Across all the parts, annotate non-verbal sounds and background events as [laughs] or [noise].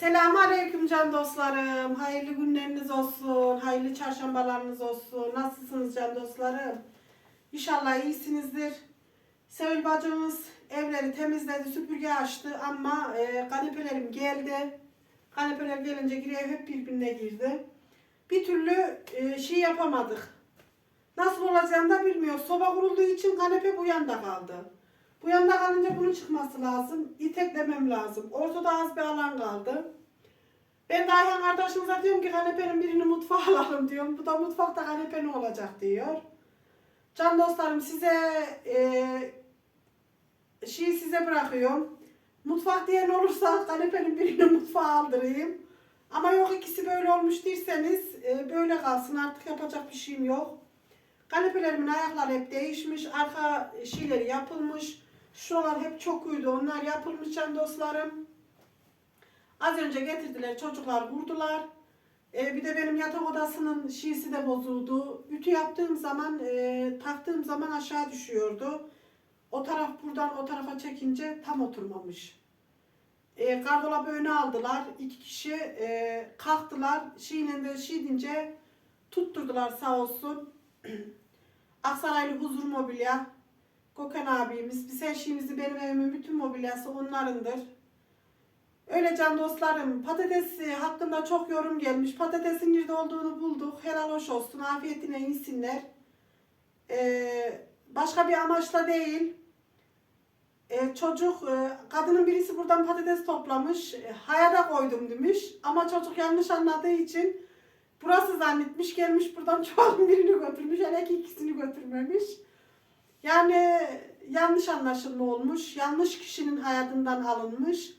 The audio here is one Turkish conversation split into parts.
Selamun Aleyküm can dostlarım. Hayırlı günleriniz olsun. Hayırlı çarşambalarınız olsun. Nasılsınız can dostlarım? İnşallah iyisinizdir. Sevil bacımız evleri temizledi, süpürge açtı ama e, kanepelerim geldi. Kanepeler gelince giriyor hep birbirine girdi. Bir türlü e, şey yapamadık. Nasıl olacağını da bilmiyor. Soba kurulduğu için kanepe bu yanda kaldı. Bu yanda kalınca bunun çıkması lazım. İteklemem lazım. Ortada az bir alan kaldı. Ben de Ayhan kardeşimize diyorum ki kanepenin birini mutfağa [laughs] alalım diyorum. Bu da mutfakta kanepe ne olacak diyor. Can dostlarım size e, şeyi size bırakıyorum. Mutfak diyen olursa kanepenin birini mutfağa aldırayım. Ama yok ikisi böyle olmuş derseniz e, böyle kalsın artık yapacak bir şeyim yok. Kanepelerimin ayakları hep değişmiş. Arka şeyleri yapılmış. Şuralar hep çok uydu. Onlar yapılmış can dostlarım. Az önce getirdiler. Çocuklar vurdular. Ee, bir de benim yatak odasının şiisi de bozuldu. Ütü yaptığım zaman, e, taktığım zaman aşağı düşüyordu. O taraf buradan o tarafa çekince tam oturmamış. E, gardolabı öne aldılar. İki kişi e, kalktılar. Şeyle de deyince tutturdular sağ olsun. [clears throat] Aksaraylı Huzur Mobilya, Gökhan abimiz, biz her şeyimizi benim evimin bütün mobilyası onlarındır. Öyle can dostlarım, patates hakkında çok yorum gelmiş. Patatesin nerede olduğunu bulduk. Helal hoş olsun, afiyetine yesinler. Ee, başka bir amaçla değil. Ee, çocuk, e, kadının birisi buradan patates toplamış. E, hayada koydum demiş. Ama çocuk yanlış anladığı için Burası zannetmiş gelmiş buradan [laughs] çuvalın birini götürmüş. Hele ki ikisini götürmemiş. Yani yanlış anlaşılma olmuş. Yanlış kişinin hayatından alınmış.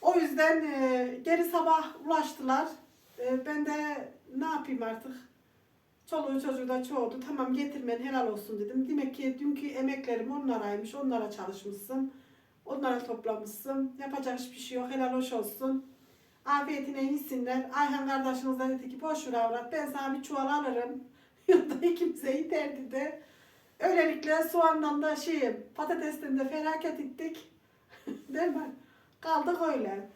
O yüzden e, geri sabah ulaştılar. E, ben de ne yapayım artık? Çoluğu çocuğu da çoğuldu. Tamam getirmen helal olsun dedim. Demek ki dünkü emeklerim onlaraymış. Onlara çalışmışsın. Onlara toplamışsın. Yapacak hiçbir şey yok. Helal hoş olsun. Afiyetine yesinler. Ayhan kardeşiniz de dedi ki boş ver avrat ben sana bir çuval alırım. [laughs] Yılda ikimize yeterdi de. Öylelikle soğandan da şey patatesten de felaket ettik. [laughs] Değil mi? Kaldık öyle.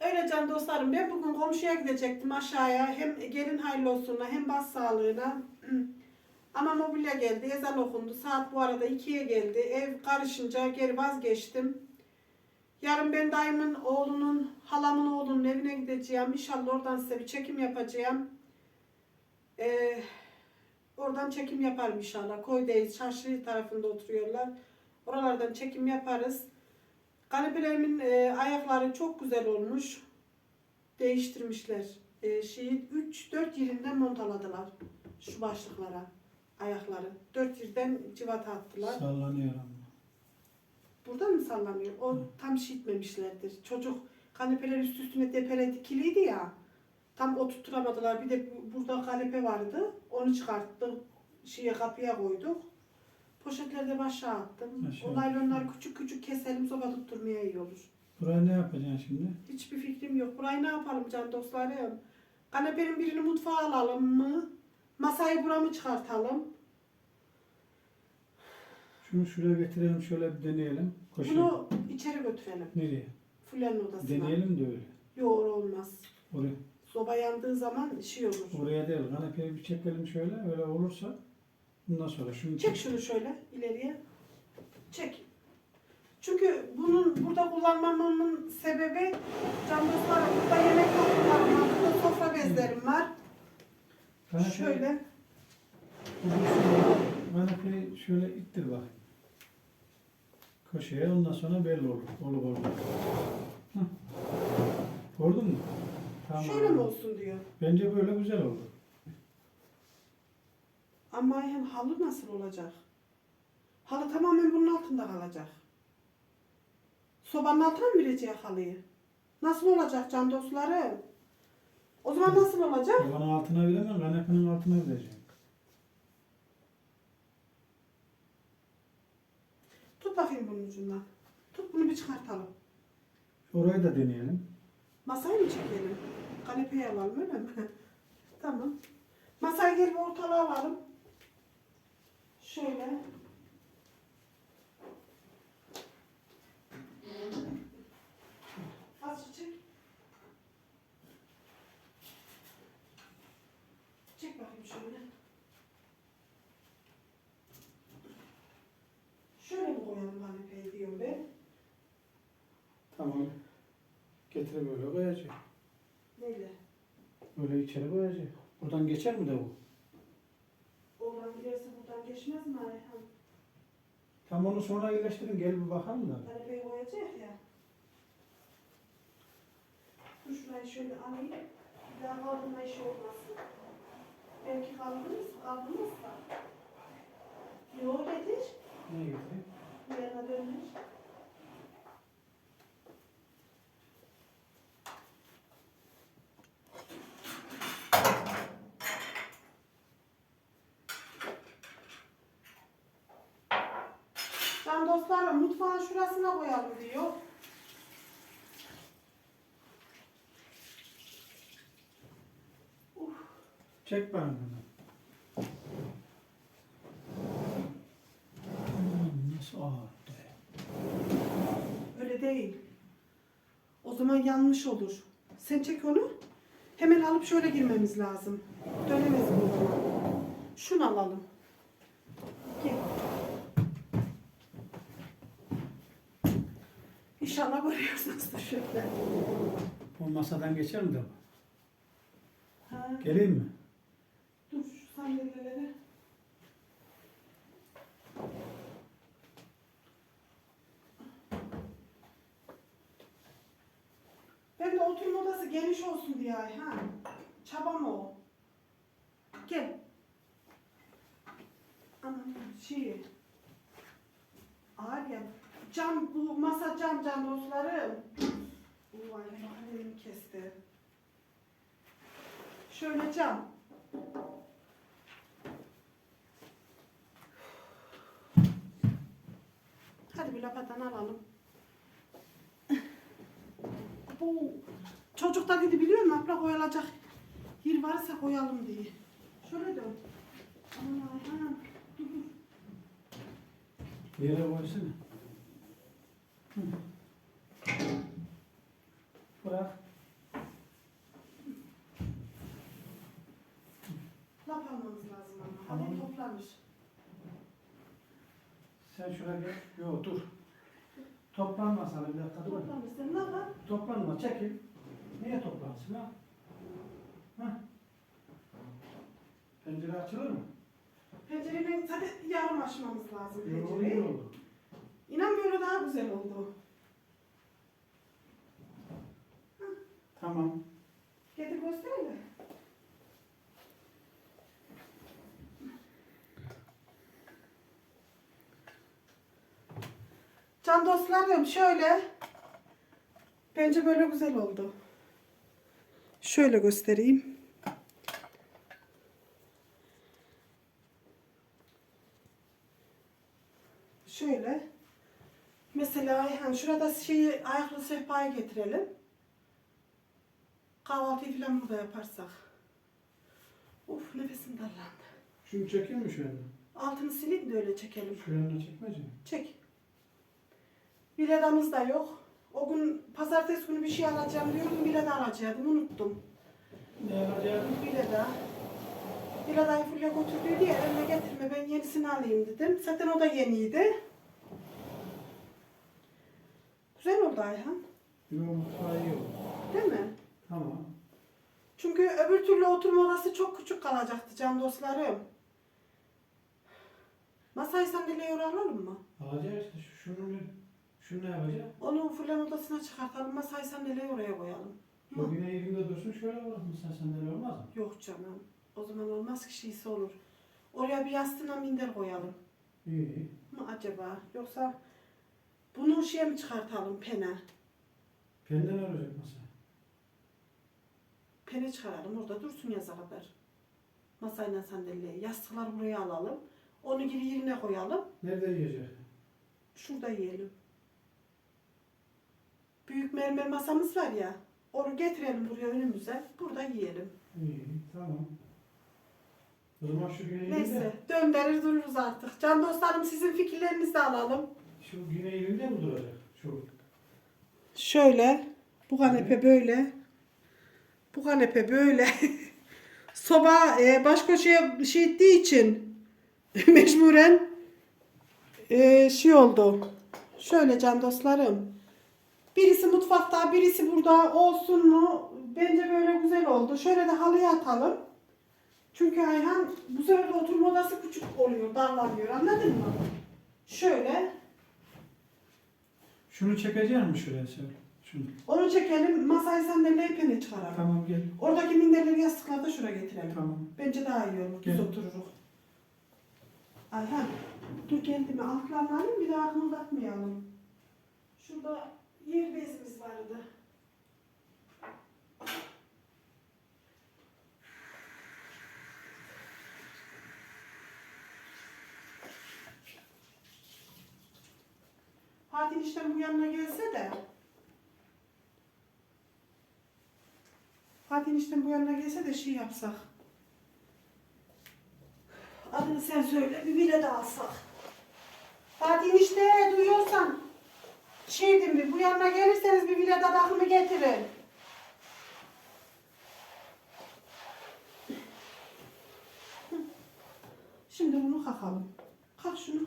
Öyle can dostlarım ben bugün komşuya gidecektim aşağıya. Hem gelin hayırlı olsunla hem bas sağlığına. [clears throat] Ama mobilya geldi. Ezan okundu. Saat bu arada ikiye geldi. Ev karışınca geri vazgeçtim. Yarın ben dayımın oğlunun, halamın oğlunun evine gideceğim. İnşallah oradan size bir çekim yapacağım. Ee, oradan çekim yaparım inşallah. Koydayız, çarşı tarafında oturuyorlar. Oralardan çekim yaparız. Kanepelerimin e, ayakları çok güzel olmuş. Değiştirmişler. E, şeyi 3-4 yerinden montaladılar. Şu başlıklara, ayakları. 4 yerden civata attılar. Sallanıyor ama. Burada mı sallanıyor? O tam şişitmemişlerdir. Çocuk kanepeler üst üstüne depele dikiliydi ya. Tam oturtturamadılar. Bir de burada kanepe vardı. Onu çıkarttık. Şeye kapıya koyduk. Poşetlerde başa attım. Aşağı. O naylonları küçük küçük keselim soba tutturmaya iyi olur. Buraya ne yapacaksın şimdi? Hiçbir fikrim yok. Burayı ne yapalım can dostlarım? Kanepenin birini mutfağa alalım mı? Masayı buramı çıkartalım. Şunu şuraya getirelim şöyle bir deneyelim. Koşalım. Bunu içeri götürelim. Nereye? Fulya'nın odasına. Deneyelim de öyle. Yok olmaz. Oraya, Soba yandığı zaman şey olur. oraya değil. Kanepeyi bir çekelim şöyle. Öyle olursa bundan sonra şunu Çek şunu şöyle ileriye. Çek. Çünkü bunun burada kullanmamın sebebi can dostlarım burada yemek var. Burada sofra bezlerim var. Kanepe, Şöyle. Kanepeyi şöyle ittir bak. Köşeye ondan sonra belli olur. Olur. Hı. Gördün mü? Tamam. Şöyle mi olsun diyor. Bence böyle güzel olur. Ama hem halı nasıl olacak? Halı tamamen bunun altında kalacak. Sobanın altına mı verecek halıyı? Nasıl olacak can dostlarım? O zaman nasıl olacak? Sobanın altına veremem, kanepenin altına vereceğim. Tut bakayım bunun ucundan. Tut bunu bir çıkartalım. Orayı da deneyelim. Masayı mı çekelim? Kanepeyi alalım öyle mi? [laughs] tamam. Masayı gel bir ortalığa alalım. Şöyle. Getirip böyle koyacak. Neyle? Böyle içeri koyacak. Buradan geçer mi de bu? Oğlan girerse buradan geçmez mi Ayhan? Tam onu sonra iyileştirin. Gel bir bakalım da. Kanepeyi koyacak ya. Dur şurayı şöyle alayım. Bir daha kaldırma işi olmasın. Belki kaldırırız, kaldırmazsa. Yo getir. Ne getireyim? Bu yana. Can dostlarım mutfağın şurasına koyalım diyor. Çek bana bunu. Hmm, Nasıl ağırdı? Öyle değil. O zaman yanlış olur. Sen çek onu. Hemen alıp şöyle girmemiz lazım. Dönemez bu zaman. Şunu alalım. Gel. İnşallah görüyorsunuz da şöyle. Bu masadan geçer mi de bu? Ha, Geleyim mi? dur şu sandalyeleri. Ben de oturma odası geniş olsun diye ay ha. Çabam o. Gel. Anam şey. Ağır ya. Cam bu masa cam cam dostlarım. Vay elimi kesti. Şöyle cam. Hadi bir lapadan alalım. Bu çocuk da dedi biliyor musun? Abla koyulacak yer varsa koyalım diye. Şöyle dön. Aman dur. Yere koysana. Bırak. Lap almamız lazım ama. Tamam. Hadi toplamış. Sen şuraya gel. Yok dur. Toplanma sana bir dakika dur. Toplamış. Sen ne yapar? Toplanma çekil. Niye toplansın ha? Ha? Pencere açılır mı? Pencereyi zaten yarım açmamız lazım pencereyi. olur. İnan böyle daha güzel oldu. Tamam. Getir gösterelim. Can dostlarım şöyle. Bence böyle güzel oldu. Şöyle göstereyim. Şöyle. Mesela yani şurada şeyi ayaklı sehpayı getirelim. Kahvaltıyı falan burada yaparsak. Uf nefesim darlandı. Şunu çekeyim mi şöyle? Altını silip de öyle çekelim. Şu yanına çekmeyecek mi? Çek. Biledamız da yok. O gün pazartesi günü bir şey alacağım diyordum. Bileda alacaktım. Unuttum. Ne yapacağız? Bileda. Bileda'yı Fulya götürdüydü ya. Elime getirme ben yenisini alayım dedim. Zaten o da yeniydi. Güzel oldu Ayhan. Yok mutfağı iyi olur. Değil mi? Tamam. Çünkü öbür türlü oturma odası çok küçük kalacaktı can dostlarım. Masayı sandalyeyi oraya alalım mı? Alacağız işte şu- şunu ne? Şunu ne yapacağız? Onu fırlan odasına çıkartalım. Masayı sandalyeyi oraya koyalım. Şu yine yerinde dursun şöyle bırakın sen sandalye olmaz mı? Yok canım. O zaman olmaz ki şeysi olur. Oraya bir yastığına minder koyalım. İyi. Mı acaba? Yoksa bunu şeye mi çıkartalım pene? Pende ne olacak masa? Pene çıkaralım orada dursun yaza kadar. Masayla sandalyeyi. Yastıkları buraya alalım. Onu geri yerine koyalım. Nerede yiyecek? Şurada yiyelim. Büyük mermer masamız var ya. Onu getirelim buraya önümüze. Burada yiyelim. İyi tamam. O zaman şu güne Neyse yerinde, döndürür dururuz artık. Can dostlarım sizin fikirlerinizi de alalım. Şu güne yerinde mi duracak? Şu. Şöyle. Bu kanepe böyle. Bu kanepe böyle. [laughs] Soba e, baş köşeye şey ettiği için [laughs] mecburen e, şey oldu. Şöyle can dostlarım. Birisi mutfakta, birisi burada olsun mu? Bence böyle güzel oldu. Şöyle de halıya atalım. Çünkü Ayhan bu sefer de oturma odası küçük oluyor, darlanıyor. Anladın mı? Şöyle. Şunu çekecek misin şuraya söyle. Şunu. Onu çekelim. Masayı sandalyeyi pene çıkaralım. Tamam gel. Oradaki minderleri yastıkları da şuraya getirelim. Tamam. Bence daha iyi olur. Biz Gel. otururuz. Ayhan. Dur kendimi altlarını alayım bir daha kımıldatmayalım. Şurada yer bezimiz vardı. Fatih işte bu yanına gelse de Fatih işte bu yanına gelse de şey yapsak. Adını sen söyle bir bile de alsak. Fatih işte duyuyorsan şey mi bu yanına gelirseniz bir bile de takımı getirin. Şimdi bunu kakalım. Kalk şunu.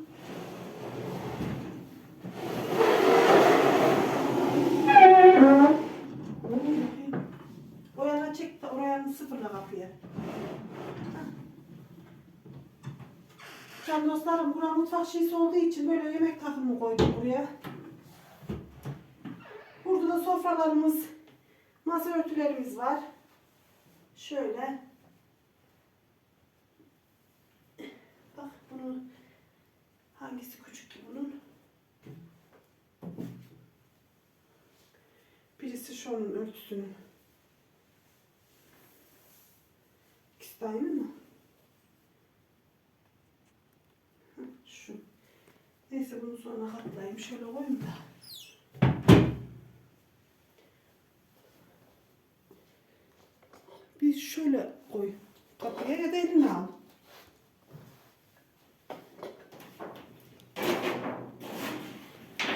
O yana sıfırla kapıya. Can dostlarım bura mutfak şeysi olduğu için böyle yemek takımı koydum buraya. Burada da sofralarımız, masa örtülerimiz var. Şöyle. Bak bunu hangisi küçüktü bunun? Birisi şunun örtüsünün. İkisi de aynı mı? Hı, Şu. Sonra katlayayım. Şöyle koyayım da. Bir şöyle koy. Kapıya ya da eline al.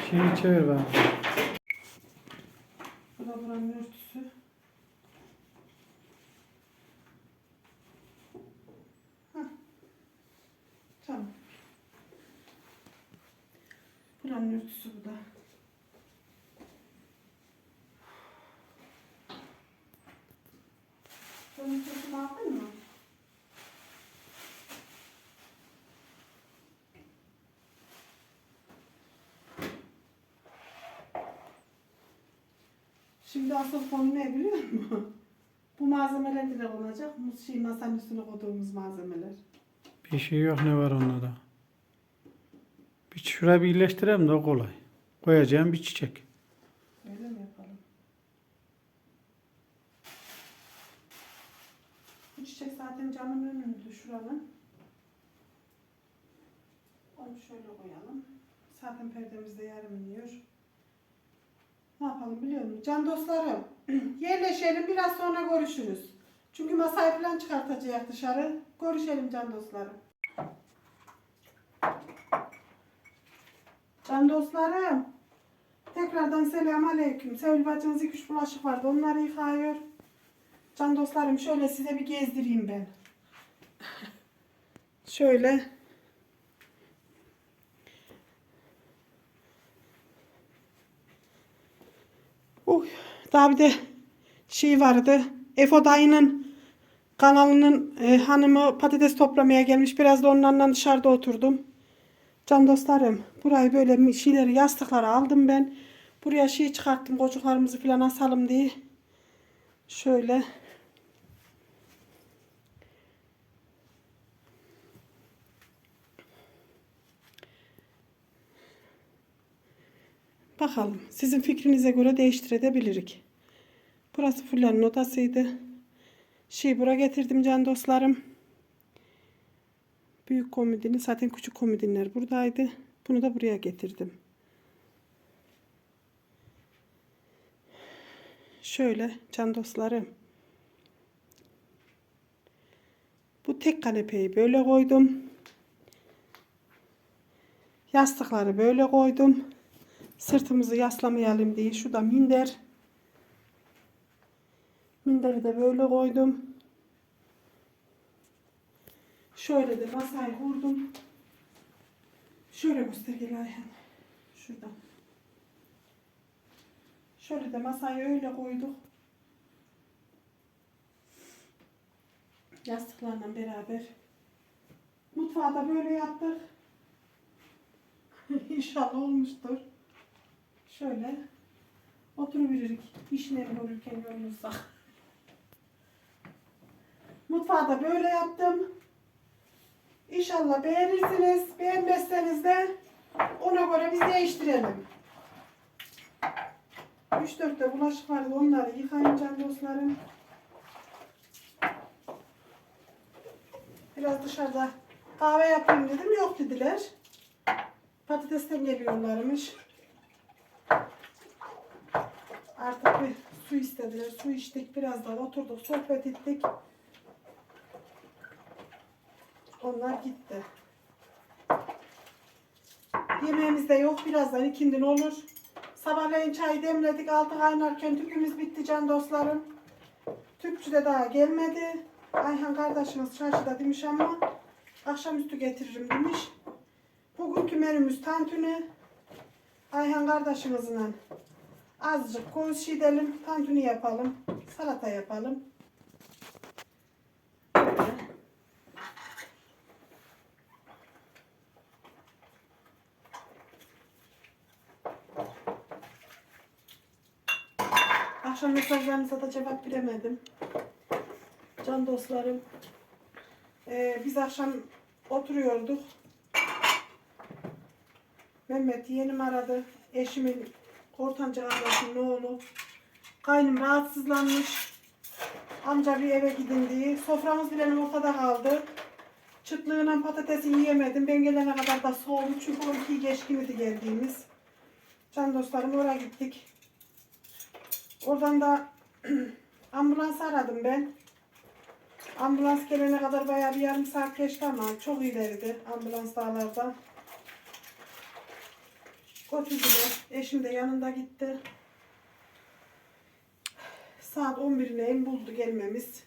Şeyi çevir bana. Bu da buranın örtüsü. Hah. Tamam. Buranın örtüsü bu da. Bunun örtüsünü aldın mı? Şimdi asıl konu ne biliyor musun? Bu malzemeler de olacak. Şey masanın üstüne koyduğumuz malzemeler. Bir şey yok ne var onda da. Şuraya bir birleştirelim de kolay. Koyacağım bir çiçek. Öyle mi yapalım? Bu çiçek zaten camın önündü şuranın. Onu şöyle koyalım. Zaten perdemiz de yarım iniyor. Ne yapalım biliyor musun? Can dostlarım [clears throat] yerleşelim biraz sonra görüşürüz. Çünkü masayı falan çıkartacağız dışarı. Görüşelim can dostlarım. Can dostlarım. Tekrardan selam aleyküm. Sevgili bacınız iki üç bulaşık vardı. Onları yıkıyor. Can dostlarım şöyle size bir gezdireyim ben. Şöyle. Uy, daha bir de şey vardı. Efo dayının kanalının e, hanımı patates toplamaya gelmiş. Biraz da onlarla dışarıda oturdum. Can dostlarım burayı böyle şeyleri yastıkları aldım ben. Buraya şey çıkarttım kocuklarımızı falan asalım diye. Şöyle. Bakalım. Sizin fikrinize göre değiştirebilirik. Burası Fulya'nın odasıydı. Şey bura getirdim can dostlarım. Büyük komodini zaten küçük komodinler buradaydı. Bunu da buraya getirdim. Şöyle can dostlarım. Bu tek kanepeyi böyle koydum. Yastıkları böyle koydum. Sırtımızı yaslamayalım diye. Şu da minder. Minderi de böyle koydum. Şöyle de masayı kurdum. Şöyle göster gel Ayhan. Şuradan. Şöyle de masayı öyle koyduk. Yastıklarla beraber. Mutfağı da böyle yaptık. [laughs] İnşallah olmuştur. Şöyle oturuveririk. İşine görürken yorulursak. Mutfağı da böyle yaptım. İnşallah beğenirsiniz. Beğenmezseniz de ona göre biz değiştirelim. 3-4 de bulaşık vardı. Onları yıkayın can dostlarım. Biraz dışarıda kahve yapayım dedim. Yok dediler. Patatesten geliyorlarmış. Artık bir su istediler. Su içtik. Biraz daha oturduk. Sohbet ettik. Onlar gitti. Yemeğimiz de yok. Birazdan ikindin olur. Sabahleyin çay demledik. Altı kaynarken tüpümüz bitti can dostlarım. Tüpçü de daha gelmedi. Ayhan kardeşimiz çarşıda demiş ama akşamüstü getiririm demiş. Bugünkü menümüz tantuni. Ayhan kardeşimizle azıcık koz şidelim. Tantuni yapalım. Salata yapalım. Akşam mesajlarınıza da cevap veremedim. Can dostlarım. Ee, biz akşam oturuyorduk. Mehmet yeğenim aradı. Eşimin ortanca kardeşinin oğlu. Kaynım rahatsızlanmış. Amca bir eve gidin diye. Soframız bile ortada kaldı. Çıtlığına patatesi yiyemedim. Ben gelene kadar da soğudu. Çünkü 12 geçkiniydi geldiğimiz. Can dostlarım oraya gittik. Oradan da [clears throat] ambulans aradım ben. Ambulans gelene kadar bayağı bir yarım saat geçti ama çok ileride ambulans dağlarda. Götürdüler. Eşim de yanında gitti. Saat 11'ine buldu gelmemiz.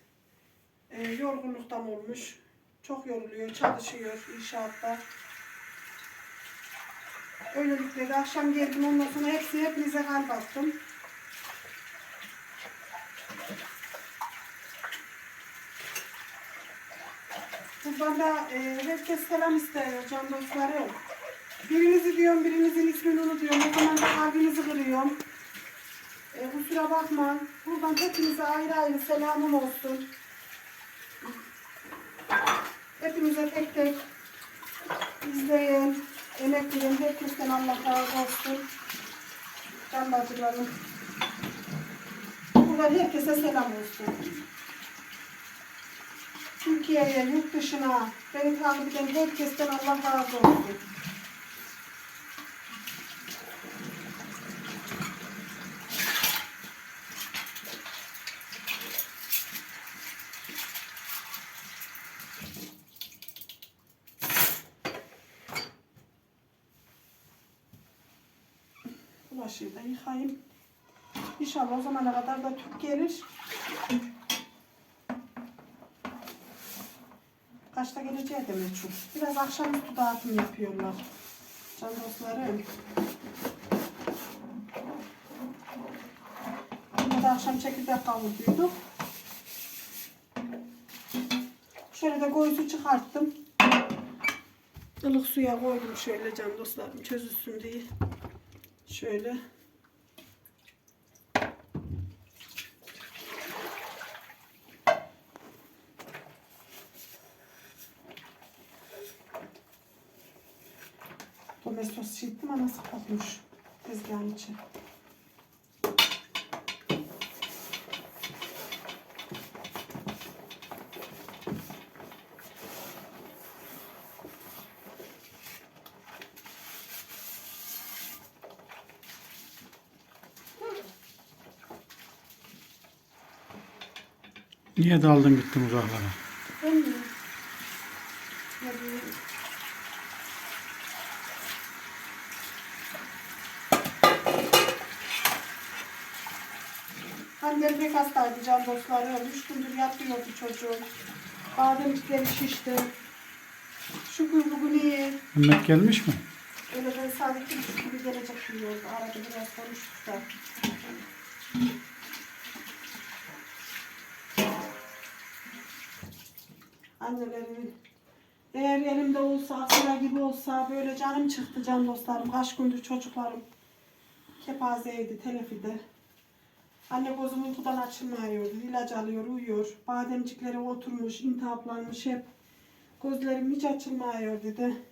Ee, yorgunluktan olmuş. Çok yoruluyor, çalışıyor inşaatta. Öylelikle de akşam geldim ondan sonra hepsi hepinize kalp attım. Buradan da e, herkes selam istiyor can dostlarım. Birinizi diyorum, birinizin ismini unutuyorum. O zaman da kalbinizi kırıyorum. E, kusura bakma. Buradan hepinize ayrı ayrı selamım olsun. Hepinize tek tek izleyen, emek veren herkesten Allah razı olsun. Can bacılarım. Buradan herkese selam olsun. Türkiye'ye, yurt dışına, beni takip eden herkesten Allah razı olsun. Bulaşığı da yıkayayım. İnşallah o zamana kadar da Türk gelir. Kaçta geleceği de meçhul. Biraz akşamüstü dağıtım yapıyorlar. Can dostlarım. De akşam çekirdek kavurduyduk. Şöyle de koyusu çıkarttım. Ilık suya koydum şöyle can dostlarım çözülsün diye. Şöyle. Kokmuş tezgahın içi. Niye daldın gittin uzaklara? Ben mi? Ne bileyim. Annem pek hastaydı can dostlarım. Üç gündür yatıyordu çocuğum. Bademcikleri şişti. Şükür bugün iyi. Mehmet gelmiş mi? Öyle ben sadece gibi gelecek diyordu. Arada biraz konuştuk da. Annelerimin eğer elimde olsa, akıra gibi olsa böyle canım çıktı can dostlarım. Kaç gündür çocuklarım kepazeydi, telefide. Anne gözüm uykudan açılmıyordu. İlaç alıyor, uyuyor. Bademcikleri oturmuş, intihaplanmış hep. Gözlerim hiç açılmıyor dedi.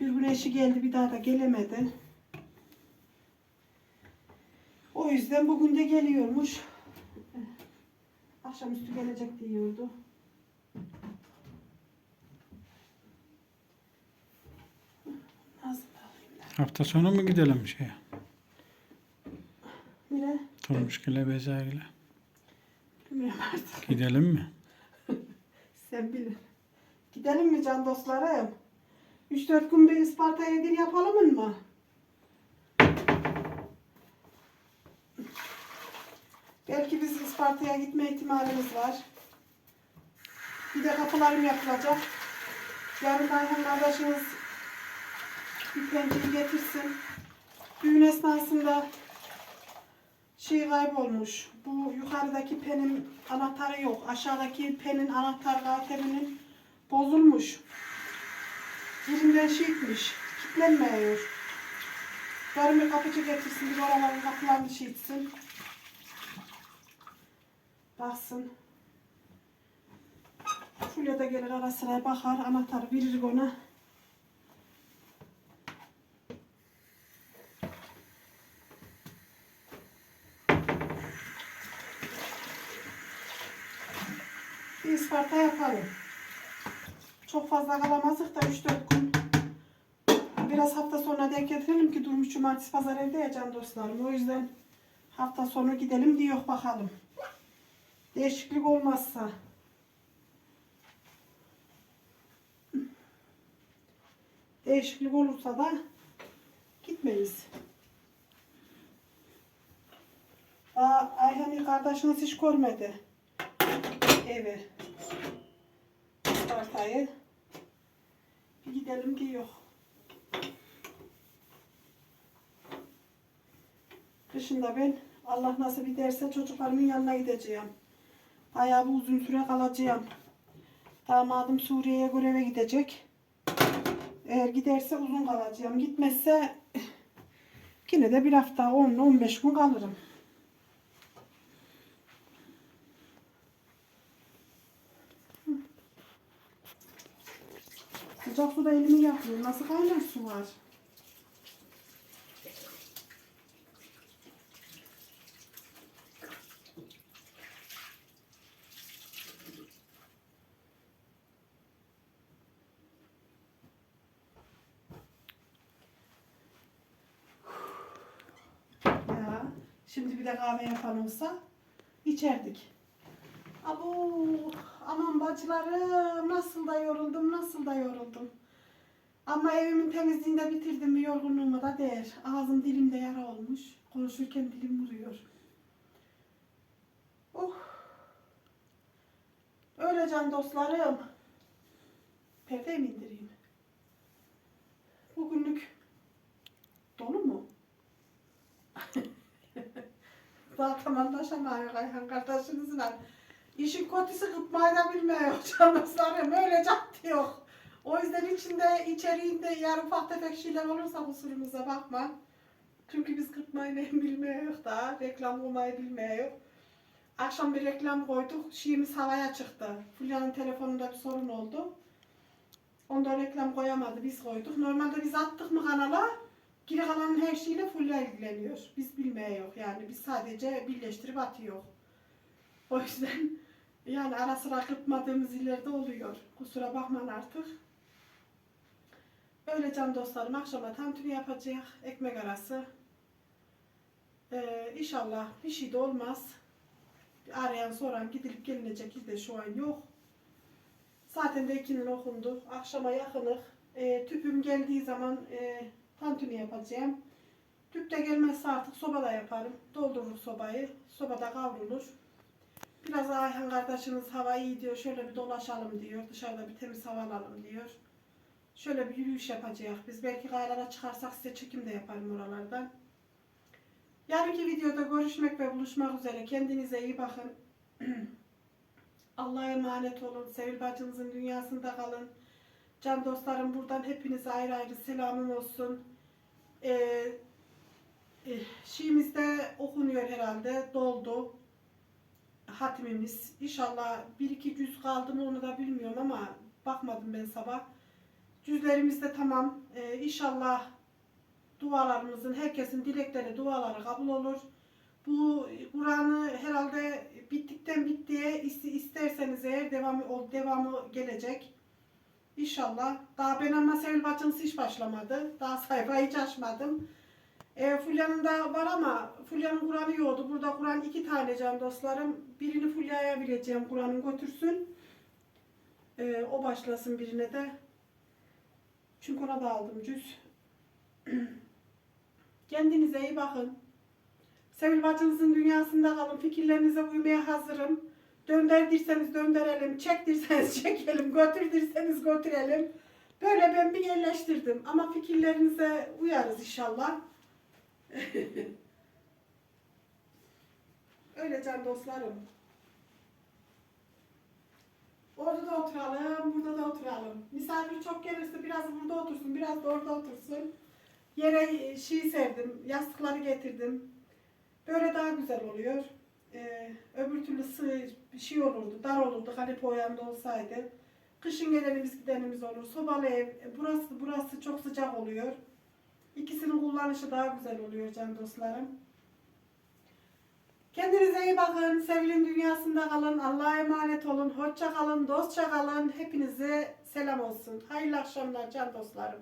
Bir gün eşi geldi bir daha da gelemedi. O yüzden bugün de geliyormuş. Akşamüstü gelecek diyordu. Hafta sonu mu gidelim şeye? Yine Turmuş gile bezayla. bilmiyorum artık. Gidelim mi? [laughs] Sen bilir. Gidelim mi can dostlarım? 3-4 gün bir Isparta'ya bir yapalım mı? Belki biz Isparta'ya gitme ihtimalimiz var. Bir de kapılarım yapılacak. Yarın Ayhan kardeşiniz bir pencereyi getirsin. Düğün esnasında şey kaybolmuş. Bu yukarıdaki penin anahtarı yok. Aşağıdaki penin anahtar kateminin bozulmuş. Birinden şey etmiş. Kilitlenmiyor. Yarın bir kapıcı getirsin. Bir oraların kapılarını şey etsin. Baksın. Fulya da gelir ara sıra bakar. Anahtarı verir ona. Bir Isparta yapalım. Çok fazla kalamazdık da 3-4 gün. Biraz hafta sonuna denk getirelim ki Durmuş Cumartesi Pazar evde ya can dostlarım. O yüzden hafta sonu gidelim diyor bakalım. Değişiklik olmazsa. Değişiklik olursa da gitmeyiz. Daha Ayhan'ı kardeşiniz hiç görmedi evi. Isparta'yı. Bir gidelim ki yok. Kışında ben Allah nasip ederse çocuklarımın yanına gideceğim. Bayağı bir uzun süre kalacağım. Damadım Suriye'ye göreve gidecek. Eğer giderse uzun kalacağım. Gitmezse yine de bir hafta 10-15 gün kalırım. Sıcak suda elimi yakıyor. Nasıl kaynar su var? Ya, şimdi bir de kahve yapan olsa içerdik. Abo, aman bacılarım nasıl da yoruldum, nasıl da yoruldum. Ama evimin temizliğini de bitirdim bir yorgunluğuma da değer. Ağzım dilimde yara olmuş. Konuşurken dilim vuruyor. Oh. Öyle can dostlarım. Perdeyi mi indireyim? Bugünlük dolu mu? [laughs] Zaten anlaşamıyor Ayhan kardeşinizle. İşin kötüsü kıtmayı da bilmiyor [laughs] canımızlarım. Öyle cattı yok. O yüzden içinde, içeriğinde yer ufak tefek şeyler olursa kusurumuza bakma. Çünkü biz kırpmayı ne bilmiyoruz da, reklam olmayı bilmiyoruz. Akşam bir reklam koyduk, şeyimiz havaya çıktı. Fulya'nın telefonunda bir sorun oldu. Onda reklam koyamadı, biz koyduk. Normalde biz attık mı kanala, geri kalan her şeyle Fulya ilgileniyor. Biz bilmiyoruz yani, biz sadece birleştirip atıyor. O yüzden yani ara sıra kırpmadığımız ileride oluyor. Kusura bakmayın artık. Öyle can dostlarım akşama tantuni yapacak. Ekmek arası. Ee, inşallah bir şey de olmaz. Arayan soran gidilip gelinecek de şu an yok. Zaten de ikinin okundu. Akşama yakınık. Ee, tüpüm geldiği zaman e, tantuni yapacağım. Tüp de gelmezse artık sobada yaparım. Doldurur sobayı. Sobada kavrulur. Biraz Ayhan kardeşiniz hava iyi diyor. Şöyle bir dolaşalım diyor. Dışarıda bir temiz hava alalım diyor. Şöyle bir yürüyüş yapacağız. Biz belki kayalara çıkarsak size çekim de yaparım oralardan. Yarınki videoda görüşmek ve buluşmak üzere. Kendinize iyi bakın. [clears throat] Allah'a emanet olun. Sevil bacınızın dünyasında kalın. Can dostlarım buradan hepinize ayrı ayrı selamım olsun. Ee, e, Şiimizde okunuyor herhalde. Doldu. Hatimimiz. İnşallah bir iki cüz kaldı mı onu da bilmiyorum ama bakmadım ben sabah. Cüzlerimiz de tamam. Ee, inşallah dualarımızın, herkesin dilekleri, duaları kabul olur. Bu Kur'an'ı herhalde bittikten bittiye iste- isterseniz eğer devamı devamı gelecek. İnşallah. Daha ben ama Sevil Bacınız hiç başlamadı. Daha sayfayı hiç açmadım. E, Fulya'nın da var ama Fulya'nın Kur'an'ı yoktu. Burada Kur'an iki tane can dostlarım. Birini Fulya'ya bileceğim Kur'an'ın götürsün. E, o başlasın birine de. Çünkü ona da aldım cüz. [clears throat] Kendinize iyi bakın. Sevil bacınızın dünyasında kalın. Fikirlerinize uymaya hazırım. Döndürdirseniz döndürelim. Çektirseniz [laughs] çekelim. Götürdürseniz götürelim. Böyle ben bir yerleştirdim. Ama fikirlerinize uyarız inşallah. [laughs] Öyle can dostlarım. Orada da oturalım, burada da oturalım. Misafir çok gelirse biraz burada otursun, biraz da orada otursun. Yere şey serdim, yastıkları getirdim. Böyle daha güzel oluyor. Ee, öbür türlü sığ bir şey olurdu, dar olurdu kanepe o yanda olsaydı. Kışın gelenimiz gidenimiz olur. Sobalı ev, e, burası burası çok sıcak oluyor. İkisinin kullanışı daha güzel oluyor can dostlarım. Kendinize iyi bakın. Sevilin dünyasında kalın. Allah'a emanet olun. Hoşça kalın. Dostça kalın. Hepinize selam olsun. Hayırlı akşamlar can dostlarım.